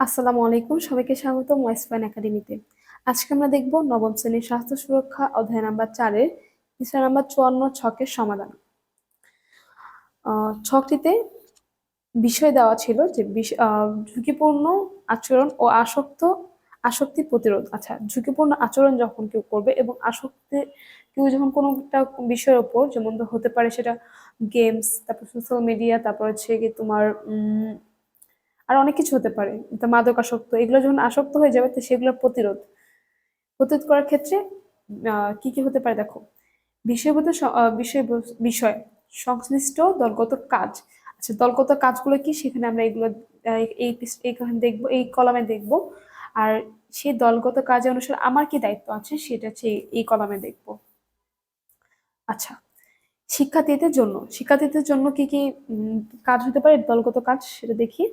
আসসালামু আলাইকুম, সবাইকে স্বাগত ওয়াইসফাইন একাডেমিতে আজকে আমরা দেখব নবম শ্রেণির স্বাস্থ্য সুরক্ষা অধ্যায় নাম্বার চারের বিষয় নাম্বার চুয়ান্ন ছকের সমাধান। ছকটিতে বিষয় দেওয়া ছিল যে ঝুঁকিপূর্ণ আচরণ ও আসক্ত আসক্তি প্রতিরোধ। আচ্ছা ঝুঁকিপূর্ণ আচরণ যখন কেউ করবে এবং আসক্তি কেউ যখন কোনো একটা বিষয়ের ওপর যেমন হতে পারে সেটা গেমস তারপর সোশ্যাল মিডিয়া তারপর হচ্ছে কি তোমার আর অনেক কিছু হতে পারে। তা মাদকাসক্ত এগুলো যখন আসক্ত হয়ে যাবে, তো সেগুলোর প্রতিরোধ। প্রতিরোধ করার ক্ষেত্রে কি কি হতে পারে দেখো? বিষয়গত বিষয় বিষয়, সংশ্লিষ্ট দলগত কাজ। আচ্ছা দলগত কাজগুলো কি? সেখানে আমরা এগুলো এই এইখানে দেখব, এই কলামে দেখব। আর সেই দলগত কাজ অনুসারে আমার কি দায়িত্ব আছে? সেটা হচ্ছে এই- কলামে দেখব। আচ্ছা শিক্ষার্থীদের জন্য শিক্ষার্থীদের জন্য কি কি কাজ হতে পারে? দলগত কাজ, সেটা দেখি।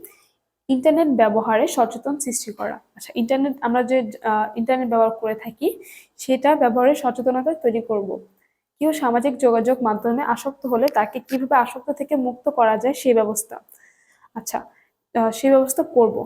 ইন্টারনেট ব্যবহারে সচেতন সৃষ্টি করা। আচ্ছা ইন্টারনেট আমরা যে ইন্টারনেট ব্যবহার করে থাকি, সেটা ব্যবহারে সচেতনতা তৈরি করব। কেউ সামাজিক যোগাযোগ মাধ্যমে আসক্ত হলে তাকে কীভাবে আসক্ত থেকে মুক্ত করা যায় সেই ব্যবস্থা। আচ্ছা সেই ব্যবস্থা করব।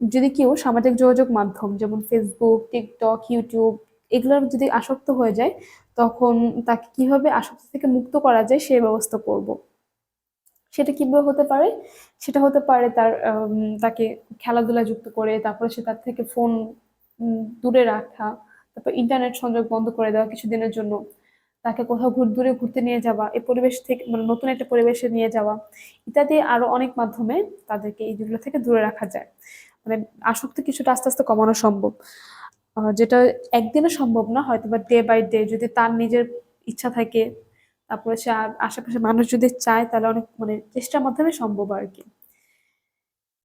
যদি কেউ সামাজিক যোগাযোগ মাধ্যম, যেমন ফেসবুক টিকটক ইউটিউব এগুলোর যদি আসক্ত হয়ে যায় তখন তাকে কীভাবে আসক্তি থেকে মুক্ত করা যায় সে ব্যবস্থা করব। সেটা কীভাবে হতে পারে? সেটা হতে পারে তার তাকে খেলাধুলা যুক্ত করে, তারপরে সে তার থেকে ফোন দূরে রাখা, তারপর ইন্টারনেট সংযোগ বন্ধ করে দেওয়া কিছুদিনের জন্য। তাকে কোথাও ঘুর, দূরে ঘুরতে নিয়ে যাওয়া, এই পরিবেশ থেকে মানে নতুন একটা পরিবেশে নিয়ে যাওয়া, ইত্যাদি আরও অনেক মাধ্যমে তাদেরকে এইগুলো থেকে দূরে রাখা যায়। মানে আসক্তি কিছুটা আস্তে আস্তে কমানো সম্ভব। যেটা একদিনে সম্ভব না হয়তো বা ডে বাই ডে যদি তার নিজের ইচ্ছা থাকে, তারপরে সে আশেপাশে মানুষ যদি চায়, তাহলে অনেক মানে চেষ্টার মাধ্যমে সম্ভব আর কি।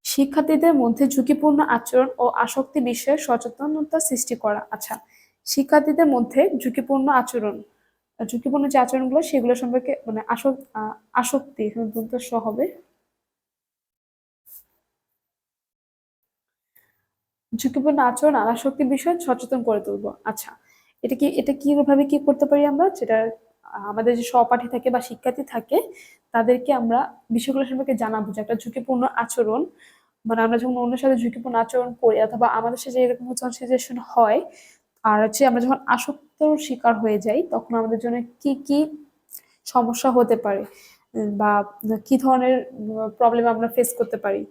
শিক্ষার্থীদের মধ্যে ঝুঁকিপূর্ণ আচরণ ও আসক্তি বিষয়ে সচেতনতা সৃষ্টি করা। আচ্ছা শিক্ষার্থীদের মধ্যে ঝুঁকিপূর্ণ আচরণ, ঝুঁকিপূর্ণ যে আচরণগুলো, সেগুলো সম্পর্কে মানে আসক্তি দন্ত হবে। ঝুঁকিপূর্ণ আচরণ আর আসক্তির বিষয়ে সচেতন করে তুলবো। আচ্ছা এটা কি, এটা কীভাবে কি করতে পারি আমরা? যেটা, আমাদের যে সহপাঠী থাকে বা শিক্ষার্থী থাকে, তাদেরকে আমরা বিষয়গুলো সম্পর্কে জানাব যে একটা ঝুঁকিপূর্ণ আচরণ মানে আমরা যখন অন্যের সাথে ঝুঁকিপূর্ণ আচরণ করি অথবা আমাদের সাথে এরকম সিচুয়েশন হয়, আর হচ্ছে আমরা যখন আসক্তর শিকার হয়ে যাই, তখন আমাদের জন্য কি কি সমস্যা হতে পারে? বা কি ধরনের প্রবলেম আমরা ফেস করতে পারি?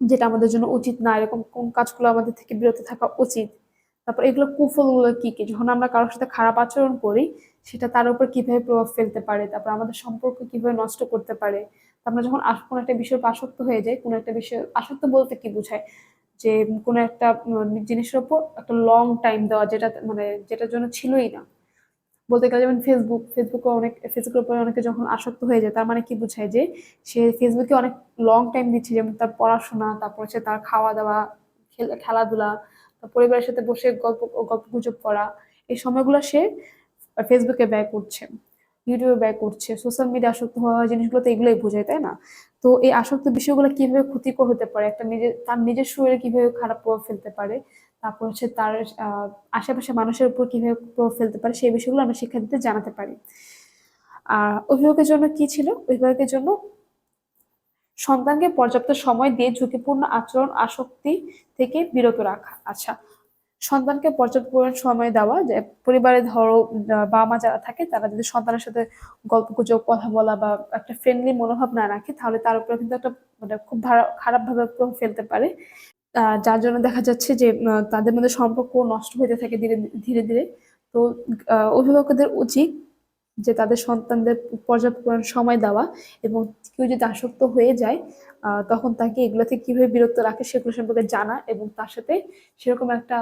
যেটা আমাদের জন্য উচিত না, এরকম কোন কাজগুলো আমাদের থেকে বিরত থাকা উচিত। তারপর এগুলো কুফলগুলো কি কি? যখন আমরা কারোর সাথে খারাপ আচরণ করি, সেটা তার উপর কীভাবে প্রভাব ফেলতে পারে? তারপর আমাদের সম্পর্ক কীভাবে নষ্ট করতে পারে? আমরা যখন আস- কোনো একটা উপর আসক্ত হয়ে যাই কোনো একটা বিষয় আসক্ত বলতে কি বোঝায়? যে কোনো একটা জিনিসের উপর একটা লং টাইম দেওয়া যেটা মানে যেটার জন্য ছিলই না। বলতে গেলে যেমন ফেসবুক ফেসবুকে অনেক ফেসবুকের উপরে অনেকে যখন আসক্ত হয়ে যায়, তার মানে কি বোঝায় যে সে ফেসবুকে অনেক লং টাইম দিচ্ছে, যেমন তার পড়াশোনা, তারপর হচ্ছে তার খাওয়া দাওয়া খেল- খেলাধুলা পরিবারের সাথে বসে গল্প গল্প গুজব করা, এই সময়গুলো সে ফেসবুকে ব্যয় করছে ইউটিউবে ব্যয় করছে সোশ্যাল মিডিয়া আসক্ত হওয়া জিনিসগুলো তো এগুলোই বোঝায়, তাই না? তো এই আসক্ত বিষয়গুলো কীভাবে ক্ষতিকর হতে পারে, একটা নিজের তার নিজের শরীরে কীভাবে খারাপ প্রভাব ফেলতে পারে তারপর হচ্ছে তার আশেপাশে মানুষের উপর কীভাবে প্রভাব ফেলতে পারে সেই বিষয়গুলো আমরা শিক্ষার্থীদের জানাতে পারি। আর অভিভাবকের জন্য কি ছিল? অভিভাবকের জন্য সন্তানকে পর্যাপ্ত সময় দিয়ে ঝুঁকিপূর্ণ আচরণ, আসক্তি থেকে বিরত রাখা। আচ্ছা সন্তানকে পর্যাপ্ত পরিমাণ সময় দেওয়া, যে পরিবারে ধরো বাবা মা যারা থাকে, তারা যদি সন্তানের সাথে গল্প গুজব কথা বলা বা একটা ফ্রেন্ডলি মনোভাব না রাখে, তাহলে তার উপরে কিন্তু একটা মানে খুব খারাপ ভাবে প্রভাব ফেলতে পারে। যার জন্য দেখা যাচ্ছে যে তাদের মধ্যে সম্পর্ক নষ্ট হতে থাকে ধীরে ধীরে ধীরে। তো অভিভাবকদের উচিত যে তাদের সন্তানদের পর্যাপ্ত সময় দেওয়া এবং কেউ যদি আসক্ত হয়ে যায় তখন তাকে এগুলো থেকে কীভাবে বিরত রাখে সেগুলো সম্পর্কে জানা এবং তার সাথে সেরকম একটা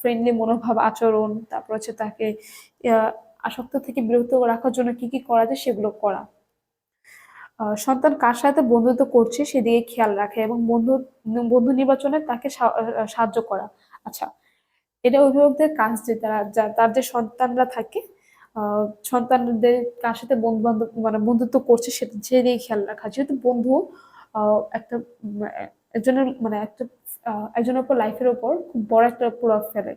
ফ্রেন্ডলি মনোভাব আচরণ, তারপর হচ্ছে তাকে আসক্ত থেকে বিরত রাখার জন্য কি কি করা যায় সেগুলো করা। সন্তান কার সাথে বন্ধুত্ব করছে সেদিকে খেয়াল রাখে এবং বন্ধু বন্ধু নির্বাচনে তাকে সাহায্য করা। আচ্ছা এটা অভিভাবকদের কাজ যে তারা তার যে সন্তানরা থাকে সন্তানদের কার সাথে বন্ধু বান্ধব মানে বন্ধুত্ব করছে সেটা সেদিকে খেয়াল রাখা। যেহেতু বন্ধু একটা একজনের মানে একটা একজনের উপর লাইফের উপর খুব বড় একটা প্রভাব ফেলে।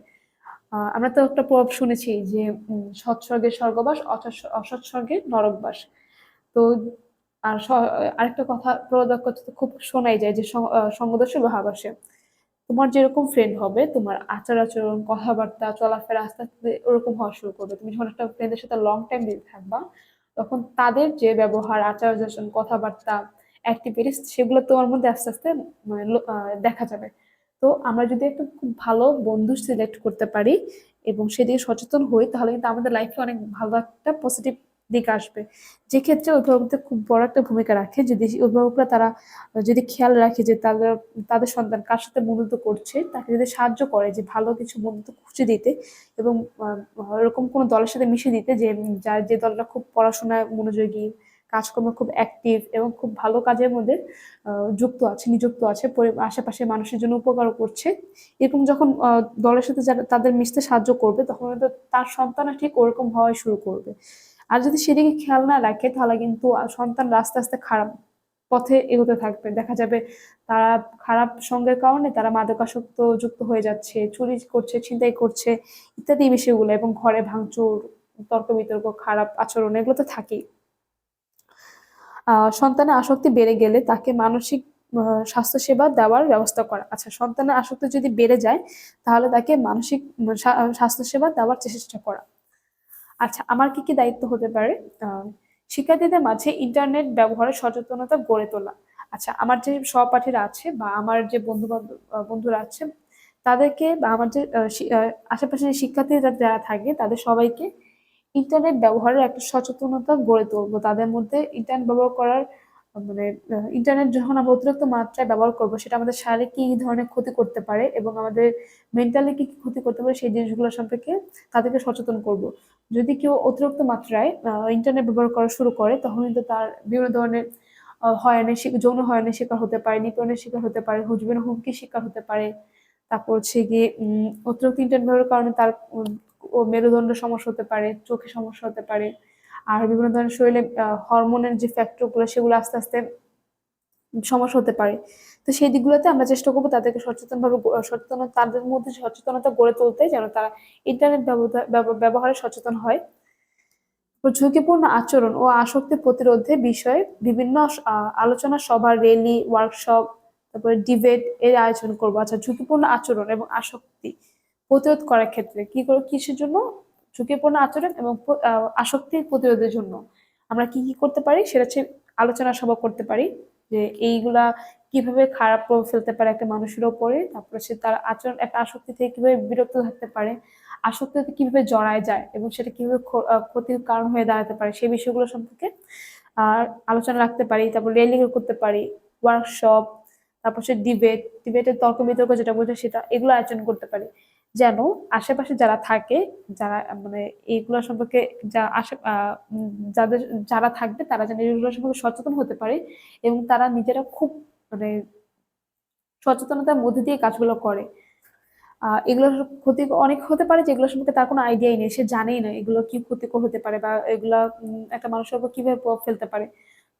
আমরা তো একটা প্রভাব শুনেছি যে উম, সৎস্বর্গের স্বর্গবাস অসৎ- অসৎস্বর্গের নরকবাস। তো আর আরেকটা কথা প্রবাদ কথা খুব শোনাই যায় যে স- আহ, সঙ্গদোষে মহাবাসে তোমার যেরকম ফ্রেন্ড হবে তোমার আচার আচরণ কথাবার্তা চলাফেরা আস্তে আস্তে ওরকম হওয়া শুরু করবে। তুমি যখন একটা ফ্রেন্ডের সাথে লং টাইম দিতে থাকবা তখন তাদের যে ব্যবহার আচার আচরণ কথাবার্তা অ্যাক্টিভিটিস সেগুলো তোমার মধ্যে আস্তে আস্তে মানে দেখা যাবে। তো আমরা যদি একটা খুব ভালো বন্ধু সিলেক্ট করতে পারি এবং সেদিকে সচেতন হই তাহলে কিন্তু আমাদের লাইফে অনেক ভালো একটা পজিটিভ দিক আসবে। যে ক্ষেত্রে অভিভাবকদের খুব বড় একটা ভূমিকা রাখে। যদি অভিভাবকরা তারা যদি খেয়াল রাখে যে তাদের তাদের সন্তান কার সাথে বন্ধুত্ব করছে তাকে যদি সাহায্য করে যে ভালো কিছু বন্ধুত্ব খুঁজে দিতে এবং আহ, এরকম কোনো দলের সাথে মিশে দিতে যে যার যে দলটা খুব পড়াশোনায় মনোযোগী কাজকর্মে খুব অ্যাক্টিভ এবং খুব ভালো কাজের মধ্যে যুক্ত আছে নিযুক্ত আছে আশেপাশে মানুষের জন্য উপকারও করছে। এরকম যখন দলের সাথে যারা তাদের মিশতে সাহায্য করবে তখন কিন্তু তার সন্তানও ঠিক ওরকম হওয়াই শুরু করবে। আর যদি সেদিকে খেয়াল না রাখে, তাহলে কিন্তু সন্তান আস্তে আস্তে খারাপ পথে এগোতে থাকবে। দেখা যাবে তারা খারাপ সঙ্গের কারণে তারা মাদকাসক্ত যুক্ত হয়ে যাচ্ছে, চুরি করছে, ছিনতাই করছে ইত্যাদি বিষয়গুলো এবং ঘরে ভাঙচুর তর্ক বিতর্ক খারাপ আচরণ এগুলো তো থাকেই। সন্তানের আসক্তি বেড়ে গেলে তাকে মানসিক স্বাস্থ্যসেবা দেওয়ার ব্যবস্থা করা। আচ্ছা সন্তানের আসক্তি যদি বেড়ে যায়, তাহলে তাকে মানসিক স্বাস্থ্যসেবা দেওয়ার চেষ্টা করা। আচ্ছা আমার কি কি দায়িত্ব হতে পারে? শিক্ষার্থীদের মাঝে ইন্টারনেট ব্যবহারের সচেতনতা গড়ে তোলা। আচ্ছা আমার যে সহপাঠীরা আছে বা আমার যে বন্ধু বন্ধুরা আছে, তাদেরকে বা আমার যে আশেপাশে যে শিক্ষার্থীরা যারা থাকে, তাদের সবাইকে ইন্টারনেট ব্যবহারের একটা সচেতনতা গড়ে তুলবো। তাদের মধ্যে ইন্টারনেট ব্যবহার করার মানে ইন্টারনেট যখন আমরা অতিরিক্ত মাত্রায় ব্যবহার করব, সেটা আমাদের শারীরিক কি ধরনের ক্ষতি করতে পারে এবং আমাদের মেন্টালি কি ক্ষতি করতে পারে, সেই জিনিসগুলো সম্পর্কে তাদেরকে সচেতন করব। যদি কেউ অতিরিক্ত মাত্রায় ইন্টারনেট ব্যবহার করা শুরু করে, তখন কিন্তু তার বিভিন্ন ধরনের হয়রানির যৌন হয়রানির শিকার হতে পারে, নিপীড়নের শিকার হতে পারে হুজবের হুমকির শিকার হতে পারে। তারপর হচ্ছে গিয়ে অতিরিক্ত ইন্টারনেট ব্যবহারের কারণে তার মেরুদণ্ড সমস্যা হতে পারে, চোখে সমস্যা হতে পারে। আর বিভিন্ন ধরনের শরীরে হরমোনের যে ফ্যাক্টরগুলো সেগুলো আস্তে আস্তে সমস্যা হতে পারে। তো সেই দিকগুলোতে আমরা চেষ্টা করব তাদেরকে সচেতনভাবে সচেতনতা তাদের মধ্যে সচেতনতা গড়ে তুলতে যেন তারা ইন্টারনেট ব্যবহার সচেতন হয়। ঝুঁকিপূর্ণ আচরণ ও আসক্তি প্রতিরোধে বিষয়ে বিভিন্ন আলোচনা সভা র্যালি ওয়ার্কশপ তারপরে ডিবেট এর আয়োজন করব। আচ্ছা ঝুঁকিপূর্ণ আচরণ এবং আসক্তি প্রতিরোধ করার ক্ষেত্রে কি করে, কিসের জন্য ঝুঁকিপূর্ণ আচরণ এবং প- আহ, আসক্তি প্রতিরোধের জন্য আমরা কি কি করতে পারি সেটা হচ্ছে আলোচনা সভা করতে পারি যে এইগুলা কীভাবে খারাপ প্রভাব ফেলতে পারে একটা মানুষের ওপরে তারপরে সে তার আচরণ একটা আসক্তি থেকে কীভাবে বিরত থাকতে পারে আসক্তিতে কীভাবে জড়ায় যায় এবং সেটা কীভাবে ক্ষতির কারণ হয়ে দাঁড়াতে পারে সেই বিষয়গুলো সম্পর্কে আর আলোচনা রাখতে পারি তারপর রেলিং করতে পারি ওয়ার্কশপ তারপর সে ডিবেট ডিবেটের তর্ক বিতর্ক যেটা বোঝে সেটা এগুলো আয়োজন করতে পারি। যেন আশেপাশে যারা থাকে, যারা মানে এইগুলো সম্পর্কে যা আশে যাদের, যারা থাকবে তারা যেন এগুলো সম্পর্কে সচেতন হতে পারে এবং তারা নিজেরা খুব মানে সচেতনতার মধ্যে দিয়ে কাজগুলো করে। আহ এগুলোর ক্ষতি অনেক হতে পারে যেগুলো সম্পর্কে তার কোনো আইডিয়াই নেই, সে জানেই না এগুলো কি ক্ষতিকর হতে পারে বা এগুলা একটা মানুষের উপর কীভাবে প্রভাব ফেলতে পারে।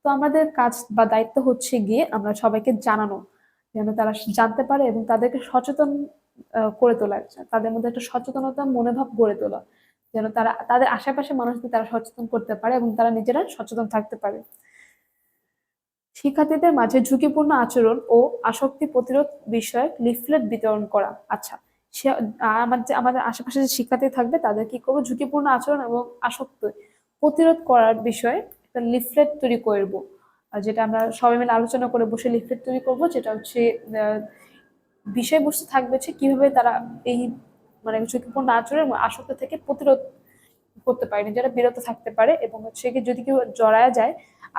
তো আমাদের কাজ বা দায়িত্ব হচ্ছে গিয়ে আমরা সবাইকে জানানো, যেন তারা জানতে পারে এবং তাদেরকে সচেতন করে তোলা তাদের মধ্যে একটা সচেতনতা মনোভাব গড়ে তোলা। যেন তারা তাদের আশেপাশে মানুষদের তারা সচেতন করতে পারে এবং তারা নিজেরা সচেতন থাকতে পারে। শিক্ষার্থীদের মাঝে ঝুঁকিপূর্ণ আচরণ ও আসক্তি প্রতিরোধ বিষয়ক লিফলেট বিতরণ করা। আচ্ছা সে আহ, আমাদের আমাদের আশেপাশে যে শিক্ষার্থী থাকবে তাদের কি করব? ঝুঁকিপূর্ণ আচরণ এবং আসক্ত প্রতিরোধ করার বিষয়ে একটা লিফলেট তৈরি করব। যেটা আমরা সবাই মিলে আলোচনা করে বসে লিফলেট তৈরি করব যেটা হচ্ছে বিষয়বস্তু থাকবে হচ্ছে কীভাবে তারা এই মানে ঝুঁকিপূর্ণ আচরণ এবং আসক্তি থেকে প্রতিরোধ করতে পারে, নিজেরা বিরত থাকতে পারে এবং হচ্ছে কি যদি কেউ জড়ায় যায়,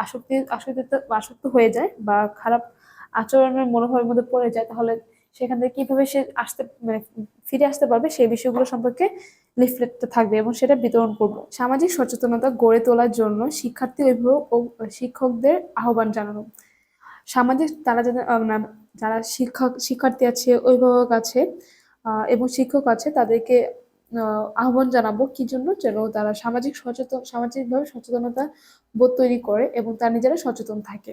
আসক্তি আসক্তিতে আসক্ত হয়ে যায় বা খারাপ আচরণের মনোভাবের মধ্যে পড়ে যায়, তাহলে সেখান থেকে কীভাবে সে আসতে মানে ফিরে আসতে পারবে সেই বিষয়গুলো সম্পর্কে লিফলেটটা থাকবে এবং সেটা বিতরণ করব। সামাজিক সচেতনতা গড়ে তোলার জন্য শিক্ষার্থী অভিভাবক ও শিক্ষকদের আহ্বান জানানো। সামাজিক তারা যাদের যারা শিক্ষক শিক্ষার্থী আছে অভিভাবক আছে এবং শিক্ষক আছে তাদেরকে আহ, আহ্বান জানাব কি জন্য যেন তারা সামাজিক সচেতন সামাজিকভাবে সচেতনতা বোধ তৈরি করে এবং তারা নিজেরা সচেতন থাকে।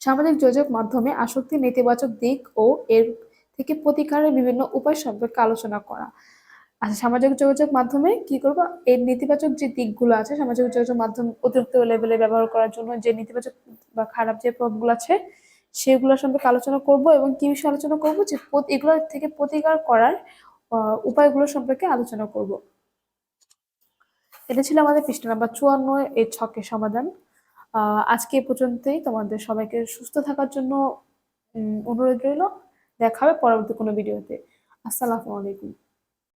সামাজিক যোগাযোগ মাধ্যমে আসক্তির নেতিবাচক দিক ও এর থেকে প্রতিকারের বিভিন্ন উপায় সম্পর্কে আলোচনা করা। আচ্ছা সামাজিক যোগাযোগ মাধ্যমে কি করব? এর নেতিবাচক যে দিকগুলো আছে, সামাজিক যোগাযোগ মাধ্যম অতিরিক্ত লেভেলে ব্যবহার করার জন্য যে নেতিবাচক বা খারাপ যে প্রভাবগুলো আছে, সেগুলো সম্পর্কে আলোচনা করব এবং কি বিষয়ে আলোচনা করব? যে এগুলোর থেকে প্রতিকার করার উপায়গুলো সম্পর্কে আলোচনা করব। এটা ছিল আমাদের পৃষ্ঠা নাম্বার চুয়ান্ন এর ছকের সমাধান। আজকে এ পর্যন্তই। তোমাদের সবাইকে সুস্থ থাকার জন্য অনুরোধ রইল। দেখা হবে পরবর্তী কোনো ভিডিওতে। আসসালামু আলাইকুম।